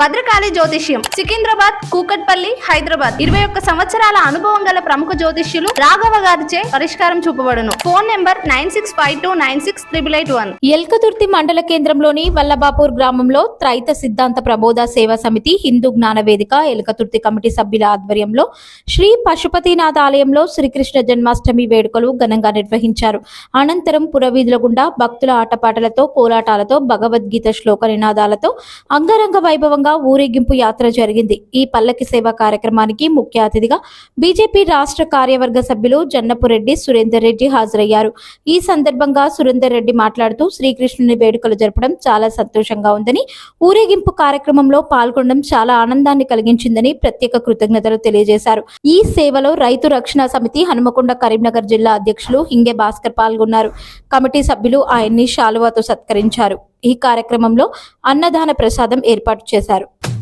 భద్రకాళి జ్యోతిష్యం సికింద్రాబాద్ కూకట్పల్లి హైదరాబాద్. ఇరవై ఒక్క సంవత్సరాల అనుభవం గల ప్రముఖ జ్యోతిష్యులు రాఘవ గారిచే పరిష్కారం చూపబడును. Phone number nine six five two nine six triple eight one. Elkathurthi మండల కేంద్రంలోని వల్లభాపూర్ గ్రామంలో త్రైత సిద్ధాంత ప్రబోధ సేవా సమితి హిందూ జ్ఞాన వేదిక ఎల్కతుర్తి కమిటీ సభ్యుల ఆధ్వర్యంలో శ్రీ పశుపతినాథ్ ఆలయంలో శ్రీకృష్ణ జన్మాష్టమి వేడుకలు ఘనంగా నిర్వహించారు. అనంతరం పురవీధుల గుండా భక్తుల ఆటపాటలతో కోలాటాలతో భగవద్గీత శ్లోక నినాదాలతో అంగరంగ వైభవంగా ఊరేగింపు యాత్ర జరిగింది. ఈ పల్లకి సేవ కార్యక్రమానికి ముఖ్య అతిథిగా బీజేపీ రాష్ట్ర కార్యవర్గ సభ్యులు జన్నపురెడ్డి సురేందర్ రెడ్డి హాజరయ్యారు. ఈ సందర్భంగా సురేందర్ రెడ్డి మాట్లాడుతూ శ్రీకృష్ణుని వేడుకలు జరపడం చాలా సంతోషంగా ఉందని ఊరేగింపు కార్యక్రమంలో పాల్గొనడం చాలా ఆనందాన్ని కలిగించిందని ప్రత్యేక కృతజ్ఞతలు తెలియజేశారు. ఈ సేవలో రైతు రక్షణ సమితి హనుమకొండ కరీంనగర్ జిల్లా అధ్యక్షులు హింగే భాస్కర్ పాల్గొన్నారు. కమిటీ సభ్యులు ఆయన్ని శాలువాతో సత్కరించారు. ఈ కార్యక్రమంలో అన్నదాన ప్రసాదం ఏర్పాటు చేశారు. తెలిపారు